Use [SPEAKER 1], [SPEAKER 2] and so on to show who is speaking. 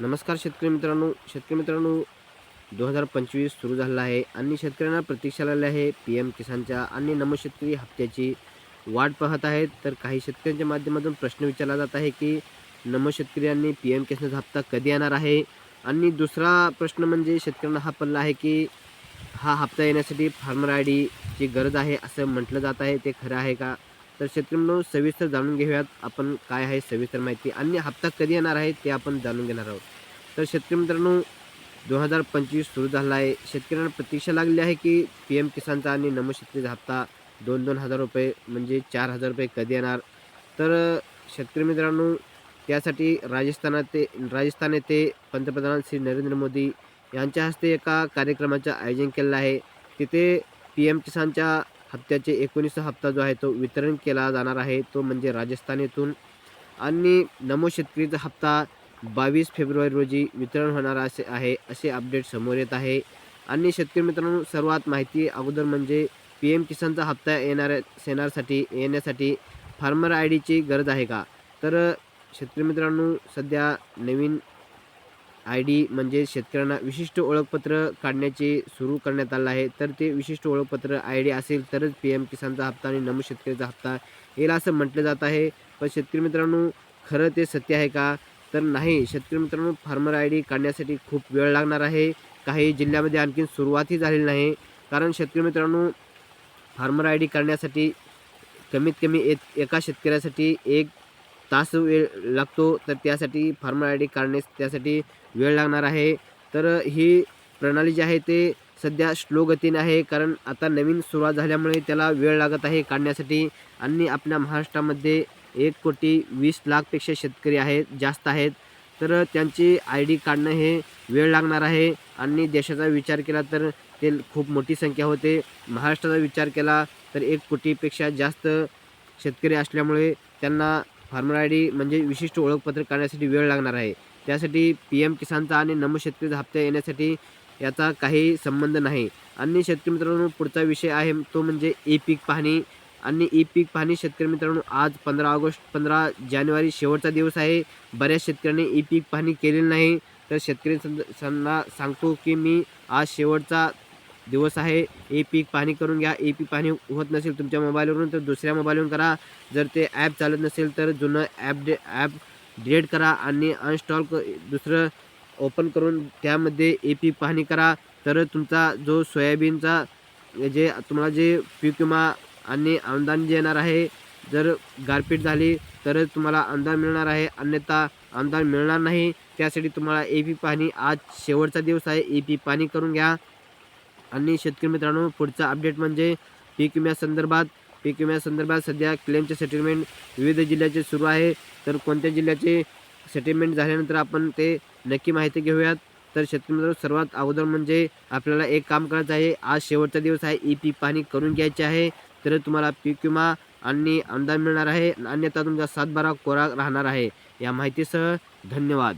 [SPEAKER 1] नमस्कार शेतकरी मित्रांनो. शेतकरी मित्रांनो दोन हजार पंचवीस सुरू झालेला आहे आणि शेतकऱ्यांना प्रतीक्षा लागली आहे पी एम किसानच्या आणि नम शेतकरी हप्त्याची वाट पाहत आहेत. तर काही शेतकऱ्यांच्या माध्यमातून प्रश्न विचारला जात आहे की नमो शेतकरी आणि पी एम किसानचा हप्ता कधी येणार आहे? आणि दुसरा प्रश्न म्हणजे शेतकऱ्यांना हा पडला आहे की हा हप्ता येण्यासाठी फार्मर आय डीची गरज आहे असं म्हटलं जात आहे. ते खरं आहे का? तर शेतकरी सविस्तर जाणून घेऊयात आपण काय आहे सविस्तर माहिती. आणि हप्ता कधी येणार आहे ते आपण जाणून घेणार आहोत. तर शेतकरी मित्रांनो दोन हजार पंचवीस सुरू झाला आहे शेतकऱ्यांना प्रतीक्षा लागली आहे की पी एम किसानचा आणि नमो शेतकरीचा हप्ता दोन दोन हजार रुपये म्हणजे चार हजार रुपये कधी येणार? तर शेतकरी मित्रांनो त्यासाठी राजस्थानात ते राजस्थान येथे पंतप्रधान श्री नरेंद्र मोदी यांच्या हस्ते एका कार्यक्रमाचं आयोजन केलेलं आहे. तिथे पी एम किसानच्या हप्त्याचे एकोणीसचा हप्ता जो आहे तो वितरण केला जाणार आहे. तो म्हणजे राजस्थान येथून. आणि नमो शेतकरीचा हप्ता बावीस फेब्रुवारी रोजी वितरण होणार असे आहे असे अपडेट समोर येत आहे. आणि शेतकरी मित्रांनो सर्वात माहिती अगोदर म्हणजे पी एम किसानचा हप्ता येणाऱ्या येणारसाठी येण्यासाठी फार्मर आय डीची गरज आहे का? तर शेतकरी मित्रांनो सध्या नवीन आय डी म्हणजे शेतकऱ्यांना विशिष्ट ओळखपत्र काढण्याचे सुरू करण्यात आलं आहे. तर ते विशिष्ट ओळखपत्र आय डी असेल तरच पी एम किसानचा हप्ता आणि नमो शेतकऱ्याचा हप्ता येईल असं म्हटलं जात आहे. पण शेतकरी मित्रांनो खरं ते सत्य आहे का? तर नाही. शेतकरी मित्रांनो फार्मर आय डी काढण्यासाठी खूप वेळ लागणार आहे. काही जिल्ह्यामध्ये आणखीन सुरुवातही झालेली नाही. कारण शेतकरी मित्रांनो फार्मर आय डी काढण्यासाठी कमीत कमी एक एका शेतकऱ्यासाठी एक तास वेळ लागतो तर त्यासाठी फार्मर आय डी काढण्यास त्यासाठी वेळ लागणार आहे. तर ही प्रणाली जी आहे ते सध्या स्लो गतीने आहे कारण आता नवीन सुरुवात झाल्यामुळे त्याला वेळ लागत आहे काढण्यासाठी. आणि आपल्या महाराष्ट्रामध्ये एक कोटी वीस लाखपेक्षा शेतकरी आहेत जास्त आहेत. तर त्यांची आय डी काढणं हे वेळ लागणार आहे. आणि देशाचा विचार केला तर ते खूप मोठी संख्या होते. महाराष्ट्राचा विचार केला तर एक कोटीपेक्षा जास्त शेतकरी असल्यामुळे त्यांना फार्मर आय डी म्हणजे विशिष्ट ओळखपत्र काढण्यासाठी वेळ लागणार आहे. त्यासाठी पी एम किसानचा आणि नमो शेतकरीचा हप्ता येण्यासाठी याचा काही संबंध नाही. आणि शेतकरी मित्रांनो पुढचा विषय आहे तो म्हणजे ई पीक पाहणी. आणि ई पीक पाहणी शेतकरी मित्रांनो आज पंधरा ऑगस्ट पंधरा जानेवारी शेवटचा दिवस आहे. बऱ्याच शेतकऱ्यांनी ई पीक पाहणी केलेली नाही. तर शेतकरी संना सांगतो की मी आज शेवटचा दिवस आहे. ए पीक पाहणी करून घ्या. ए पी पाहणी होत नसेल तुमच्या मोबाईलवरून तर दुसऱ्या मोबाईलवरून करा. जर ते ॲप चालत नसेल तर जुनं ॲप डे ॲप डिलीट करा आणि अनस्टॉल क दुसरं ओपन करून त्यामध्ये ए पी पाहणी करा. तर तुमचा जो सोयाबीनचा जे तुम्हाला जे पीक विमा आणि अनुदान जे येणार आहे जर गारपीट झाली तर तुम्हाला अनुदान मिळणार आहे. अन्यथा अनुदान मिळणार नाही. त्यासाठी तुम्हाला ए पी पाहणी आज शेवटचा दिवस आहे. ए पी पाहणी करून घ्या. आणि शेतकरी मित्रांनो पुढचा अपडेट म्हणजे पीक विम्यासंदर्भात पीक विम्यासंदर्भात सध्या क्लेमचे सेटलमेंट विविध जिल्ह्याचे सुरू आहे. तर कोणत्या जिल्ह्याचे सेटलमेंट झाल्यानंतर आपण ते नक्की माहिती घेऊयात. तर शेतकरी मित्रांनो सर्वात अगोदर म्हणजे आपल्याला एक काम करायचं आहे. आज शेवटचा दिवस आहे. ई पीक पाहणी करून घ्यायचे आहे. तर तुम्हाला पीक विमा आणि अनुदान मिळणार आहे. अन्यथा तुमचा सातबारा कोरा राहणार आहे. या माहितीसह धन्यवाद.